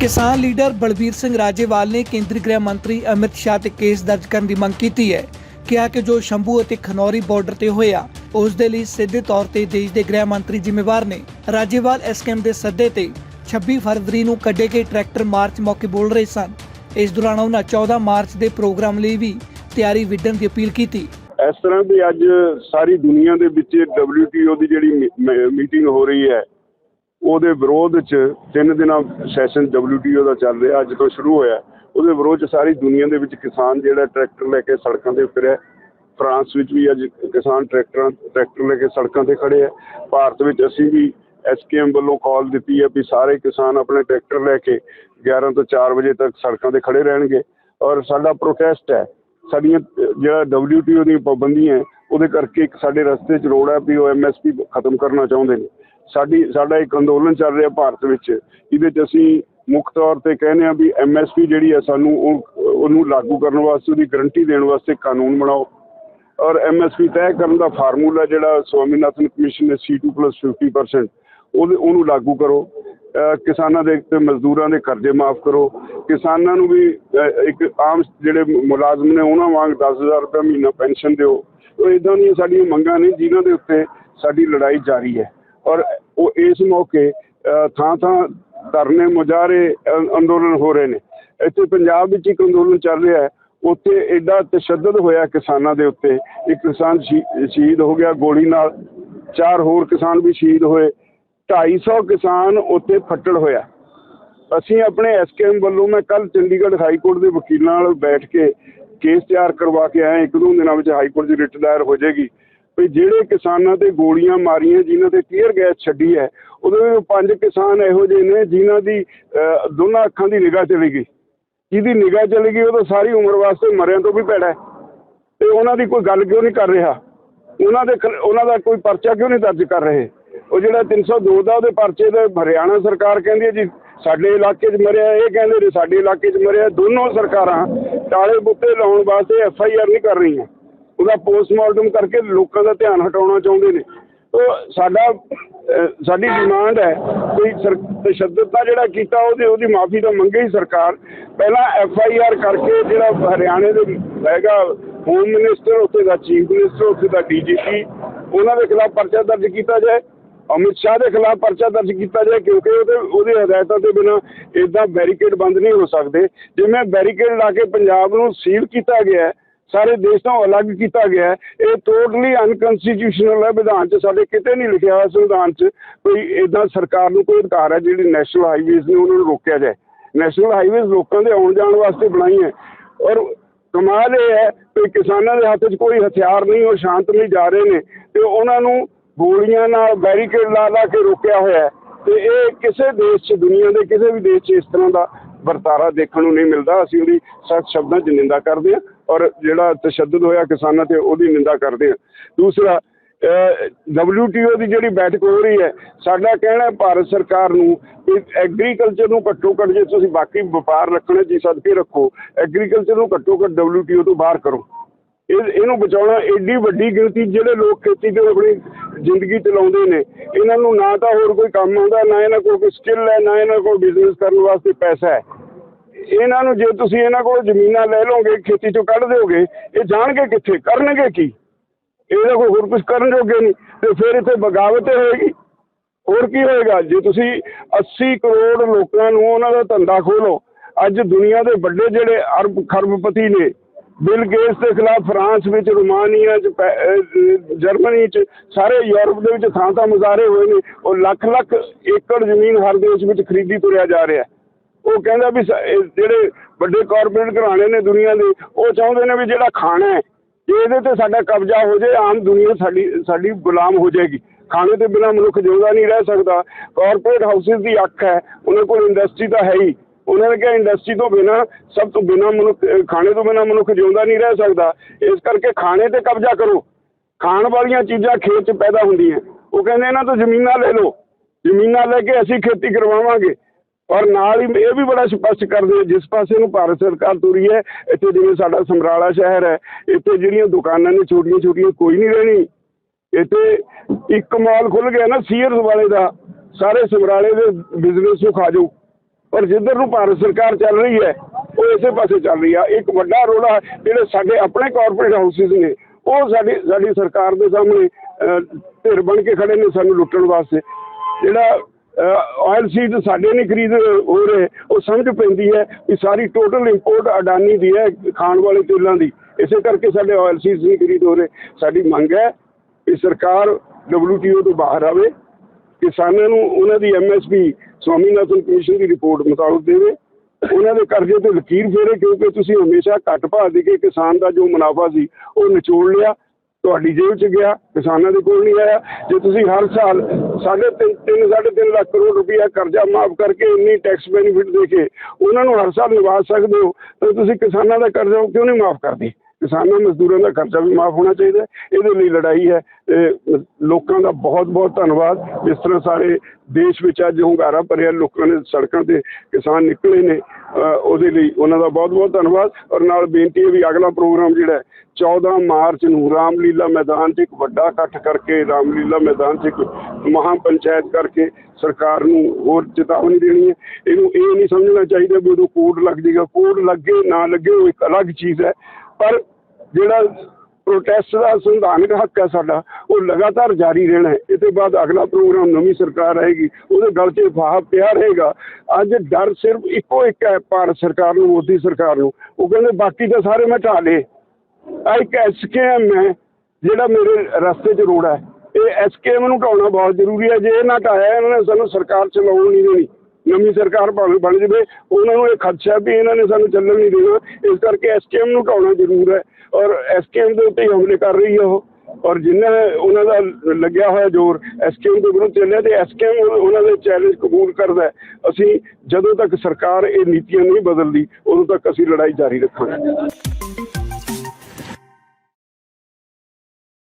ਕਿਸਾਨ ਲੀਡਰ ਬਲਬੀਰ ਸਿੰਘ ਰਾਜੇਵਾਲ ਨੇ ਕੇਂਦਰੀ ਗ੍ਰਹਿ ਮੰਤਰੀ ਅਮਿਤ ਸ਼ਾਹ ਤੇ ਕੇਸ ਦਰਜ ਕਰਨ ਦੀ ਮੰਗ ਕੀਤੀ ਹੈ। ਕਿਹਾ ਕਿ ਜੋ ਸ਼ੰਭੂ ਅਤੇ ਖਨੌਰੀ ਬਾਰਡਰ ਤੇ ਹੋਇਆ, ਉਸ ਦੇ ਲਈ ਸਿੱਧੇ ਤੌਰ ਤੇ ਦੇਸ਼ ਦੇ ਗ੍ਰਹਿ ਮੰਤਰੀ ਜ਼ਿੰਮੇਵਾਰ ਨੇ। ਰਾਜੇਵਾਲ ਐਸਕੇਐਮ ਦੇ ਸੱਦੇ ਤੇ 26 ਫਰਵਰੀ ਨੂੰ ਕੱਢੇ ਗਏ ਟਰੈਕਟਰ ਮਾਰਚ ਮੌਕੇ ਬੋਲ ਰਹੇ ਸਨ। ਇਸ ਦੌਰਾਨ ਉਹਨਾਂ 14 ਮਾਰਚ ਦੇ ਪ੍ਰੋਗਰਾਮ ਲਈ ਵੀ ਤਿਆਰੀ ਵਿੱਢਣ ਦੀ ਅਪੀਲ ਕੀਤੀ। ਇਸ ਤਰ੍ਹਾਂ ਵੀ ਅੱਜ ਸਾਰੀ ਦੁਨੀਆ ਦੇ ਵਿੱਚ WTO ਦੀ ਜਿਹੜੀ ਮੀਟਿੰਗ ਹੋ ਰਹੀ ਹੈ ਉਹਦੇ ਵਿਰੋਧ 'ਚ ਤਿੰਨ ਦਿਨਾਂ ਸੈਸ਼ਨ WTO ਦਾ ਚੱਲ ਰਿਹਾ ਅੱਜ ਤੋਂ ਸ਼ੁਰੂ ਹੋਇਆ। ਉਹਦੇ ਵਿਰੋਧ 'ਚ ਸਾਰੀ ਦੁਨੀਆ ਦੇ ਵਿੱਚ ਕਿਸਾਨ ਜਿਹੜਾ ਟਰੈਕਟਰ ਲੈ ਕੇ ਸੜਕਾਂ ਤੇ ਉਤਰਿਆ। ਫਰਾਂਸ ਵਿੱਚ ਵੀ ਅੱਜ ਕਿਸਾਨ ਟਰੈਕਟਰਾਂ ਟਰੈਕਟਰ ਲੈ ਕੇ ਸੜਕਾਂ ਤੇ ਖੜੇ ਆ। ਭਾਰਤ ਵਿੱਚ ਅਸੀਂ ਵੀ ਐਸਕੇਐਮ ਵੱਲੋਂ ਕਾਲ ਦਿੱਤੀ ਹੈ ਵੀ ਸਾਰੇ ਕਿਸਾਨ ਆਪਣੇ ਟਰੈਕਟਰ ਲੈ ਕੇ 11 ਤੋਂ 4 ਵਜੇ ਤੱਕ ਸੜਕਾਂ ਤੇ ਖੜੇ ਰਹਿਣਗੇ। ਔਰ ਸਾਡਾ ਪ੍ਰੋਟੈਸਟ ਹੈ। ਸਾਡੀਆਂ ਅਹ, ਜਿਹੜਾ WTO ਦੀਆਂ ਪਾਬੰਦੀਆਂ ਉਹਦੇ ਕਰਕੇ ਇੱਕ ਸਾਡੇ ਰਸਤੇ 'ਚ ਰੋਡ ਹੈ ਵੀ ਉਹ ਐਮਐਸਪੀ ਖਤਮ ਕਰਨਾ ਚਾਹੁੰਦੇ ਨੇ। ਸਾਡੀ, ਸਾਡਾ ਇੱਕ ਅੰਦੋਲਨ ਚੱਲ ਰਿਹਾ ਭਾਰਤ ਵਿੱਚ, ਇਹਦੇ 'ਚ ਅਸੀਂ ਮੁੱਖ ਤੌਰ ਤੇ ਕਹਿੰਦੇ ਆ ਵੀ ਐਮਐਸਪੀ ਜਿਹੜੀ ਹੈ ਸਾਨੂੰ ਉਹ, ਉਹਨੂੰ ਲਾਗੂ ਕਰਨ ਵਾਸਤੇ, ਉਹਦੀ ਗਰੰਟੀ ਦੇਣ ਵਾਸਤੇ ਕਾਨੂੰਨ ਬਣਾਓ। ਔਰ ਐਮਐਸਪੀ ਤੈਅ ਕਰਨ ਦਾ ਫਾਰਮੂਲਾ ਜਿਹੜਾ ਸਵਾਮੀਨਾਥਨ ਕਮਿਸ਼ਨ ਨੇ C2 50% ਉਹਦੇ, ਉਹਨੂੰ ਲਾਗੂ ਕਰੋ। ਕਿਸਾਨਾਂ ਦੇ ਤੇ ਮਜ਼ਦੂਰਾਂ ਦੇ ਕਰਜ਼ੇ ਮਾਫ ਕਰੋ। ਕਿਸਾਨਾਂ ਨੂੰ ਵੀ ਇੱਕ ਆਮ ਜਿਹੜੇ ਮੁਲਾਜ਼ਮ ਨੇ, ਉਹਨਾਂ ਵਾਂਗ 10000 ਰੁਪਏ ਮਹੀਨਾ ਪੈਨਸ਼ਨ ਦਿਓ। ਉਹ ਇਦਾਂ ਦੀਆਂ ਸਾਡੀਆਂ ਮੰਗਾਂ ਨੇ, ਜਿਨ੍ਹਾਂ ਦੇ ਉੱਤੇ ਸਾਡੀ ਲੜਾਈ ਜਾਰੀ ਹੈ। ਔਰ ਉਹ ਇਸ ਮੌਕੇ ਥਾਂ ਥਾਂ ਧਰਨੇ ਮੁਜ਼ਾਹਰੇ ਅੰਦੋਲਨ ਹੋ ਰਹੇ ਨੇ। ਇੱਥੇ ਪੰਜਾਬ ਵਿੱਚ ਇੱਕ ਅੰਦੋਲਨ ਚੱਲ ਰਿਹਾ ਹੈ। ਉੱਥੇ ਐਡਾ ਤਸ਼ੱਦਦ ਹੋਇਆ ਕਿਸਾਨਾਂ ਦੇ ਉੱਤੇ। ਇੱਕ ਕਿਸਾਨ ਸ਼ਹੀਦ ਹੋ ਗਿਆ, ਗੋਲੀ ਨਾਲ ਚਾਰ ਹੋਰ ਕਿਸਾਨ ਵੀ ਸ਼ਹੀਦ ਹੋਏ। 250 ਕਿਸਾਨ ਉੱਥੇ ਫੱਟੜ ਹੋਇਆ। ਅਸੀਂ ਆਪਣੇ ਐਸਕੇਐਮ ਵੱਲੋਂ ਮੈਂ ਕੱਲ ਚੰਡੀਗੜ੍ਹ ਹਾਈ ਕੋਰਟ ਦੇ ਵਕੀਲਾਂ ਨਾਲ ਬੈਠ ਕੇ ਕੇਸ ਤਿਆਰ ਕਰਵਾ ਕੇ ਆਇਆ ਇੱਕ ਦੋ ਦਿਨਾਂ ਵਿੱਚ ਹਾਈ ਕੋਰਟ ਦੀ ਰਿਟ ਦਾਇਰ ਹੋ ਜਾਏਗੀ। ਵੀ ਜਿਹੜੇ ਕਿਸਾਨਾਂ ਤੇ ਗੋਲੀਆਂ ਮਾਰੀਆਂ, ਜਿਨ੍ਹਾਂ ਤੇ ਟੀਅਰ ਗੈਸ ਛੱਡੀ ਹੈ, ਉਹਦੇ ਵਿੱਚ ਪੰਜ ਕਿਸਾਨ ਇਹੋ ਜਿਹੇ ਨੇ ਜਿਨ੍ਹਾਂ ਦੀ ਦੋਨਾਂ ਅੱਖਾਂ ਦੀ ਨਿਗਾਹ ਚਲੀ ਗਈ। ਜਿਹਦੀ ਨਿਗਾਹ ਚਲੀ ਗਈ, ਉਹ ਤਾਂ ਸਾਰੀ ਉਮਰ ਵਾਸਤੇ ਮਰਿਆਂ ਤੋਂ ਵੀ ਭੈੜਾ ਹੈ। ਤੇ ਉਹਨਾਂ ਦੀ ਕੋਈ ਗੱਲ ਕਿਉਂ ਨਹੀਂ ਕਰ ਰਿਹਾ? ਉਹਨਾਂ ਦੇ ਖਿਲ- ਉਹਨਾਂ ਦਾ ਕੋਈ ਪਰਚਾ ਕਿਉਂ ਨਹੀਂ ਦਰਜ ਕਰ ਰਹੇ? ਉਹ ਜਿਹੜਾ 302 ਦਾ ਉਹਦੇ ਪਰਚੇ ਤੇ ਹਰਿਆਣਾ ਸਰਕਾਰ ਕਹਿੰਦੀ ਹੈ ਜੀ, ਸਾਡੇ ਇਲਾਕੇ 'ਚ ਮਰਿਆ, ਇਹ ਕਹਿੰਦੇ ਨੇ ਸਾਡੇ ਇਲਾਕੇ 'ਚ ਮਰਿਆ, ਦੋਨੋਂ ਸਰਕਾਰਾਂ ਟਾਲੇ ਬੁੱਤੇ ਲਾਉਣ ਵਾਸਤੇ ਐਫ ਆਈ ਆਰ ਨਹੀਂ ਕਰ ਰਹੀਆਂ। ਉਹਦਾ ਪੋਸਟਮਾਰਟਮ ਕਰਕੇ ਲੋਕਾਂ ਦਾ ਧਿਆਨ ਹਟਾਉਣਾ ਚਾਹੁੰਦੇ ਨੇ। ਉਹ ਸਾਡਾ ਸਾਡੀ ਡਿਮਾਂਡ ਹੈ ਕੋਈ ਸਰ- ਤਸ਼ੱਦਦ ਦਾ ਜਿਹੜਾ ਕੀਤਾ ਉਹਦੀ ਉਹਦੀ ਮਾਫੀ ਤਾਂ ਮੰਗੇ ਹੀ ਸਰਕਾਰ। ਪਹਿਲਾਂ ਐਫ ਆਈ ਆਰ ਕਰਕੇ ਜਿਹੜਾ ਹਰਿਆਣੇ ਦੇ ਹੈਗਾ ਹੋਮ ਮਿਨਿਸਟਰ ਉੱਥੇ ਦਾ ਚੀਫ ਮਿਨਿਸਟਰ ਉੱਥੇ ਦਾ ਡੀਜੀਪੀ ਉਹਨਾਂ ਦੇ ਖਿਲਾਫ ਪਰਚਾ ਦਰਜ ਕੀਤਾ ਜਾਏ। ਅਮਿਤ ਸ਼ਾਹ ਦੇ ਖਿਲਾਫ ਪਰਚਾ ਦਰਜ ਕੀਤਾ ਜਾਏ, ਕਿਉਂਕਿ ਉਹਦੇ ਉਹਦੇ ਹਦਾਇਤਾਂ ਦੇ ਬਿਨਾ ਇਦਾਂ ਬੈਰੀਕੇਡ ਬੰਦ ਨਹੀਂ ਹੋ ਸਕਦੇ। ਜਿਵੇਂ ਬੈਰੀਕੇਡ ਲਾ ਕੇ ਪੰਜਾਬ ਨੂੰ ਸੀਲ ਕੀਤਾ ਗਿਆ ਹੈ ਸਾਰੇ ਦੇਸ਼ ਤੋਂ ਅਲੱਗ ਕੀਤਾ ਗਿਆ ਹੈ। ਇਹ ਟੋਟਲੀ ਅਨਕਨਸਟੀਟਿਊਸ਼ਨਲ ਹੈ। ਵਿਧਾਨ 'ਚ ਸਾਡੇ ਕਿਤੇ ਨਹੀਂ ਲਿਖਿਆ ਹੋਇਆ ਸੰਵਿਧਾਨ 'ਚ ਕੋਈ ਇਦਾਂ ਸਰਕਾਰ ਨੂੰ ਕੋਈ ਅਧਿਕਾਰ ਹੈ ਜਿਹੜੀ ਨੈਸ਼ਨਲ ਹਾਈਵੇਜ਼ ਨੇ ਉਹਨਾਂ ਨੂੰ ਰੋਕਿਆ ਜਾਏ। ਨੈਸ਼ਨਲ ਹਾਈਵੇਜ਼ ਲੋਕਾਂ ਦੇ ਆਉਣ ਜਾਣ ਵਾਸਤੇ ਬਣਾਈ ਹੈ। ਔਰ ਕਮਾਲ ਇਹ ਹੈ ਕਿ ਕਿਸਾਨਾਂ ਦੇ ਹੱਥ 'ਚ ਕੋਈ ਹਥਿਆਰ ਨਹੀਂ, ਉਹ ਸ਼ਾਂਤ ਨਹੀਂ ਜਾ ਰਹੇ ਨੇ ਤੇ ਉਹਨਾਂ ਨੂੰ ਗੋਲੀਆਂ ਨਾਲ ਬੈਰੀਕੇਡ ਲਾ ਲਾ ਕੇ ਰੋਕਿਆ ਹੋਇਆ ਹੈ। ਤੇ ਇਹ ਕਿਸੇ ਦੇਸ਼ 'ਚ, ਦੁਨੀਆ ਦੇ ਕਿਸੇ ਵੀ ਦੇਸ਼ 'ਚ ਇਸ ਤਰ੍ਹਾਂ ਦਾ ਵਰਤਾਰਾ ਦੇਖਣ ਨੂੰ ਨਹੀਂ ਮਿਲਦਾ। ਅਸੀਂ ਉਹਦੀ ਸਖਤ ਸ਼ਬਦਾਂ 'ਚ ਨਿੰਦਾ ਕਰਦੇ ਹਾਂ। ਔਰ ਜਿਹੜਾ ਤਸ਼ੱਦਦ ਹੋਇਆ ਕਿਸਾਨਾਂ ਤੇ ਉਹਦੀ ਨਿੰਦਾ ਕਰਦੇ ਹਾਂ ਦੂਸਰਾ WTO ਦੀ ਜਿਹੜੀ ਬੈਠਕ ਹੋ ਰਹੀ ਹੈ, ਸਾਡਾ ਕਹਿਣਾ ਭਾਰਤ ਸਰਕਾਰ ਨੂੰ ਕਿ ਐਗਰੀਕਲਚਰ ਨੂੰ ਘੱਟੋ ਘੱਟ ਜੇ ਤੁਸੀਂ ਬਾਕੀ ਵਪਾਰ ਰੱਖਣਾ ਜੀ ਸਦਕੇ ਰੱਖੋ ਐਗਰੀਕਲਚਰ ਨੂੰ ਘੱਟੋ ਘੱਟ WTO ਤੋਂ ਬਾਹਰ ਕਰੋ। ਇਹ, ਇਹਨੂੰ ਬਚਾਉਣਾ ਏਡੀ ਵੱਡੀ ਗਿਣਤੀ ਜਿਹੜੇ ਲੋਕ ਖੇਤੀ ਤੇ ਆਪਣੀ ਜ਼ਿੰਦਗੀ ਚਲਾਉਂਦੇ ਨੇ, ਇਹਨਾਂ ਨੂੰ ਨਾ ਤਾਂ ਹੋਰ ਕੋਈ ਕੰਮ ਆਉਂਦਾ, ਨਾ ਇਹਨਾਂ ਕੋਲ ਕੋਈ ਸਕਿੱਲ ਹੈ, ਨਾ ਇਹਨਾਂ ਕੋਲ ਬਿਜ਼ਨਸ ਕਰਨ ਵਾਸਤੇ ਪੈਸਾ ਹੈ। ਇਹਨਾਂ ਨੂੰ ਜੇ ਤੁਸੀਂ ਇਹਨਾਂ ਕੋਲ ਜ਼ਮੀਨਾਂ ਲੈ ਲਓਗੇ, ਖੇਤੀ ਚੋਂ ਕੱਢ ਦਿਓਗੇ, ਇਹ ਜਾਣਗੇ ਕਿੱਥੇ, ਕਰਨਗੇ ਕੀ? ਇਹਦਾ ਕੋਈ ਹੋਰ ਕੁਝ ਕਰਨ ਜੋਗੇ ਨਹੀਂ, ਤੇ ਫਿਰ ਇੱਥੇ ਬਗਾਵਤ ਹੋਏਗੀ। ਹੋਰ ਕੀ ਹੋਏਗਾ? ਜੇ ਤੁਸੀਂ 80 ਕਰੋੜ ਲੋਕਾਂ ਨੂੰ ਉਹਨਾਂ ਦਾ ਧੰਦਾ ਖੋਲੋ ਅੱਜ ਦੁਨੀਆ ਦੇ ਵੱਡੇ ਜਿਹੜੇ ਅਰਬ ਖਰਬਪਤੀ ਨੇ, ਬਿਲ ਗੇਟਸ ਦੇ ਖਿਲਾਫ ਫਰਾਂਸ ਵਿੱਚ, ਰੋਮਾਨੀਆ ਚ, ਪੈ- ਜਰਮਨੀ ਚ, ਸਾਰੇ ਯੂਰਪ ਦੇ ਵਿੱਚ ਥਾਂ ਥਾਂ ਮੁਜ਼ਾਹਰੇ ਹੋਏ ਨੇ, ਉਹ ਲੱਖ ਲੱਖ ਏਕੜ ਜ਼ਮੀਨ ਹਰ ਦੇਸ਼ ਵਿੱਚ ਖਰੀਦੀ ਤੁਰਿਆ ਜਾ ਰਿਹਾ ਹੈ। ਉਹ ਕਹਿੰਦਾ ਵੀ ਜਿਹੜੇ ਵੱਡੇ ਕਾਰਪੋਰੇਟ ਘਰਾਣੇ ਨੇ ਦੁਨੀਆ ਦੇ, ਉਹ ਚਾਹੁੰਦੇ ਨੇ ਵੀ ਜਿਹੜਾ ਖਾਣਾ ਹੈ, ਇਹਦੇ ਤੇ ਸਾਡਾ ਕਬਜ਼ਾ ਹੋ ਜਾਏ, ਆਮ ਦੁਨੀਆ ਸਾਡੀ ਸਾਡੀ ਗੁਲਾਮ ਹੋ ਜਾਏਗੀ। ਖਾਣੇ ਦੇ ਬਿਨਾ ਮਨੁੱਖ ਜਿਉਂਦਾ ਨਹੀਂ ਰਹਿ ਸਕਦਾ। ਕਾਰਪੋਰੇਟ ਹਾਊਸਿਸ ਦੀ ਅੱਖ ਹੈ, ਉਹਨਾਂ ਕੋਲ ਇੰਡਸਟਰੀ ਤਾਂ ਹੈ ਹੀ। ਉਹਨਾਂ ਨੇ ਕਿਹਾ ਇੰਡਸਟਰੀ ਤੋਂ ਬਿਨਾ, ਸਭ ਤੋਂ ਬਿਨਾ ਮਨੁੱਖ, ਖਾਣੇ ਤੋਂ ਬਿਨਾ ਮਨੁੱਖ ਜਿਉਂਦਾ ਨਹੀਂ ਰਹਿ ਸਕਦਾ। ਇਸ ਕਰਕੇ ਖਾਣੇ ਤੇ ਕਬਜ਼ਾ ਕਰੋ। ਖਾਣ ਵਾਲੀਆਂ ਚੀਜ਼ਾਂ ਖੇਤ 'ਚ ਪੈਦਾ ਹੁੰਦੀਆਂ। ਉਹ ਕਹਿੰਦੇ, ਇਹਨਾਂ ਤੋਂ ਜ਼ਮੀਨਾਂ ਲੈ ਲਓ। ਜ਼ਮੀਨਾਂ ਲੈ ਕੇ ਅਸੀਂ ਖੇਤੀ ਕਰਵਾਵਾਂਗੇ। ਔਰ ਨਾਲ ਹੀ ਇਹ ਵੀ ਬੜਾ ਸਪਸ਼ਟ ਕਰਦੇ ਆ, ਜਿਸ ਪਾਸੇ ਨੂੰ ਭਾਰਤ ਸਰਕਾਰ ਤੁਰੀ ਹੈ ਇੱਥੇ ਜਿਵੇਂ ਸਾਡਾ ਸਮਰਾਲਾ ਸ਼ਹਿਰ ਹੈ ਇੱਥੇ ਜਿਹੜੀਆਂ ਦੁਕਾਨਾਂ ਨੇ ਛੋਟੀਆਂ ਛੋਟੀਆਂ ਕੋਈ ਨਹੀਂ ਰਹਿਣੀ। ਇੱਥੇ ਇੱਕ ਮਾਲ ਖੁੱਲ ਗਿਆ ਨਾ ਸੀਅਰਸ ਵਾਲੇ ਦਾ ਸਾਰੇ ਸਮਰਾਲੇ ਦੇ ਬਿਜ਼ਨਸ ਨੂੰ ਖਾ ਜਾਊ ਪਰ ਜਿੱਧਰ ਨੂੰ ਭਾਰਤ ਸਰਕਾਰ ਚੱਲ ਰਹੀ ਹੈ ਉਹ ਇਸੇ ਪਾਸੇ ਚੱਲ ਰਹੀ ਆ। ਇੱਕ ਵੱਡਾ ਰੋਲਾ ਜਿਹੜੇ ਸਾਡੇ ਆਪਣੇ ਕਾਰਪੋਰੇਟ ਹਾਊਸਿਸ ਨੇ ਉਹ ਸਾਡੀ ਸਾਡੀ ਸਰਕਾਰ ਦੇ ਸਾਹਮਣੇ ਧਿਰ ਬਣ ਕੇ ਖੜੇ ਨੇ ਸਾਨੂੰ ਲੁੱਟਣ ਵਾਸਤੇ। ਜਿਹੜਾ ਆਇਲ ਸੀਡ ਸਾਡੇ ਨਹੀਂ ਖਰੀਦ ਹੋ ਰਹੇ। ਉਹ ਸਮਝ ਪੈਂਦੀ ਹੈ ਕਿ ਸਾਰੀ ਟੋਟਲ ਇੰਪੋਰਟ ਅਡਾਨੀ ਦੀ ਹੈ, ਖਾਣ ਵਾਲੇ ਤੇਲਾਂ ਦੀ। ਇਸੇ ਕਰਕੇ ਸਾਡੇ ਆਇਲ ਸੀਡਸ ਨਹੀਂ ਖਰੀਦ ਹੋ ਰਹੇ। ਸਾਡੀ ਮੰਗ ਹੈ ਕਿ ਸਰਕਾਰ WTO ਤੋਂ ਬਾਹਰ ਆਵੇ, ਕਿਸਾਨਾਂ ਨੂੰ ਉਹਨਾਂ ਦੀ ਐਮਐਸਪੀ ਸਵਾਮੀਨਾਥਨ ਕਮਿਸ਼ਨ ਦੀ ਰਿਪੋਰਟ ਮੁਤਾਬਕ ਦੇਵੇ। ਉਹਨਾਂ ਦੇ ਕਰਜ਼ੇ ਤੇ ਲਕੀਰ ਫੇਰੇ, ਕਿਉਂਕਿ ਤੁਸੀਂ ਹਮੇਸ਼ਾ ਘੱਟ ਭਾਅ ਦੇ ਕੇ ਕਿਸਾਨ ਦਾ ਜੋ ਮੁਨਾਫਾ ਸੀ, ਉਹ ਨਿਚੋੜ ਲਿਆ। ਤੁਹਾਡੀ ਜੇਬ 'ਚ ਗਿਆ, ਕਿਸਾਨਾਂ ਦੇ ਕੋਲ ਨਹੀਂ ਆਇਆ। ਜੇ ਤੁਸੀਂ ਹਰ ਸਾਲ ਸਾਢੇ ਤਿੰਨ ਤਿੰਨ, ਸਾਢੇ ਤਿੰਨ ਲੱਖ ਕਰੋੜ ਰੁਪਇਆ ਕਰਜ਼ਾ ਮਾਫ ਕਰਕੇ ਇੰਨੀ ਟੈਕਸ ਬੈਨੀਫਿਟ ਦੇ ਕੇ ਉਹਨਾਂ ਨੂੰ ਹਰ ਸਾਲ ਨਿਵਾਜ ਸਕਦੇ ਹੋ, ਤਾਂ ਤੁਸੀਂ ਕਿਸਾਨਾਂ ਦਾ ਕਰਜ਼ਾ ਕਿਉਂ ਨਹੀਂ ਮਾਫ ਕਰਦੇ? ਕਿਸਾਨਾਂ ਮਜ਼ਦੂਰਾਂ ਦਾ ਖਰਚਾ ਵੀ ਮਾਫ ਹੋਣਾ ਚਾਹੀਦਾ ਇਹਦੇ ਲਈ ਲੜਾਈ ਹੈ। ਲੋਕਾਂ ਦਾ ਬਹੁਤ ਬਹੁਤ ਧੰਨਵਾਦ। ਜਿਸ ਤਰ੍ਹਾਂ ਸਾਰੇ ਦੇਸ਼ ਵਿੱਚ ਅੱਜ ਹੁੰਗਾਰਾ ਭਰਿਆ, ਲੋਕਾਂ ਨੇ ਸੜਕਾਂ ਤੇ ਕਿਸਾਨ ਨਿਕਲੇ ਨੇ ਉਹਦੇ ਲਈ ਉਹਨਾਂ ਦਾ ਬਹੁਤ ਬਹੁਤ ਧੰਨਵਾਦ। ਔਰ ਨਾਲ ਬੇਨਤੀ ਹੈ ਵੀ ਅਗਲਾ ਪ੍ਰੋਗਰਾਮ ਜਿਹੜਾ ਹੈ 14 ਮਾਰਚ ਨੂੰ ਰਾਮਲੀਲਾ ਮੈਦਾਨ 'ਚ ਇੱਕ ਵੱਡਾ ਇਕੱਠ ਕਰਕੇ, ਰਾਮਲੀਲਾ ਮੈਦਾਨ 'ਚ ਇੱਕ ਮਹਾ ਪੰਚਾਇਤ ਕਰਕੇ ਸਰਕਾਰ ਨੂੰ ਹੋਰ ਚੇਤਾਵਨੀ ਦੇਣੀ ਹੈ। ਇਹਨੂੰ ਇਹ ਨਹੀਂ ਸਮਝਣਾ ਚਾਹੀਦਾ ਵੀ ਉਦੋਂ ਕੋਡ ਲੱਗ ਜਾਏਗਾ। ਕੋਡ ਲੱਗੇ, ਨਾ ਲੱਗੇ, ਉਹ ਇੱਕ ਅਲੱਗ ਚੀਜ਼ ਹੈ। ਪਰ ਜਿਹੜਾ ਪ੍ਰੋਟੈਸਟ ਦਾ ਸੰਵਿਧਾਨਕ ਹੱਕ ਹੈ ਸਾਡਾ, ਉਹ ਲਗਾਤਾਰ ਜਾਰੀ ਰਹਿਣਾ ਹੈ। ਇਹ ਬਾਅਦ ਅਗਲਾ ਪ੍ਰੋਗਰਾਮ ਨਵੀਂ ਸਰਕਾਰ ਆਏਗੀ, ਉਹਦੇ ਗਲ 'ਚ ਫਾਹਾ ਪਿਆ ਰਹੇਗਾ। ਅੱਜ ਡਰ ਸਿਰਫ ਇੱਕੋ ਇੱਕ ਹੈ ਭਾਰਤ ਸਰਕਾਰ ਨੂੰ, ਮੋਦੀ ਸਰਕਾਰ ਨੂੰ। ਉਹ ਕਹਿੰਦੇ ਬਾਕੀ ਤਾਂ ਸਾਰੇ ਮੈਂ ਢਾਹ ਲਏ। ਆ ਇੱਕ ਐਸਕੇਐਮ ਹੈ, ਜਿਹੜਾ ਮੇਰੇ ਰਸਤੇ 'ਚ ਰੋੜਾ ਹੈ। ਇਹ ਐਸਕੇਐਮ ਨੂੰ ਢਾਉਣਾ ਬਹੁਤ ਜ਼ਰੂਰੀ ਹੈ। ਜੇ ਇਹ ਨਾ ਢਾਇਆ ਇਹਨਾਂ ਨੇ ਸਾਨੂੰ ਸਰਕਾਰ ਚਲਾਉਣ ਨਹੀਂ ਦੇਣੀ। ਨਵੀਂ ਸਰਕਾਰ ਭਾਵੇਂ ਬਣ ਜਾਵੇ, ਉਹਨਾਂ ਨੂੰ ਇਹ ਖਦਸ਼ਾ ਵੀ ਇਹਨਾਂ ਨੇ ਸਾਨੂੰ ਚੱਲਣ ਨਹੀਂ ਦੇਣਾ। ਇਸ ਕਰਕੇ ਐਸਕੇਐਮ ਨੂੰ ਢਾਉਣਾ ਜ਼ਰੂਰ ਹੈ ਔਰ ਐਸਕੇਐਮ ਦੇ ਉੱਤੇ ਹੀ ਹਮਲੇ ਕਰ ਰਹੀ ਹੈ ਉਹ। ਔਰ ਜਿੰਨਾ ਉਹਨਾਂ ਦਾ ਲੱਗਿਆ ਹੋਇਆ ਜ਼ੋਰ ਐਸਕੇਐਮ ਦੇ ਵਿਰੁੱਧ ਚੱਲਿਆ ਤੇ ਐਸਕੇਐਮ ਉਹਨਾਂ ਦੇ ਚੈਲੰਜ ਕਬੂਲ ਕਰਦਾ ਅਸੀਂ ਜਦੋਂ ਤੱਕ ਸਰਕਾਰ ਇਹ ਨੀਤੀਆਂ ਨਹੀਂ ਬਦਲਦੀ, ਉਦੋਂ ਤੱਕ ਅਸੀਂ ਲੜਾਈ ਜਾਰੀ ਰੱਖਾਂਗੇ।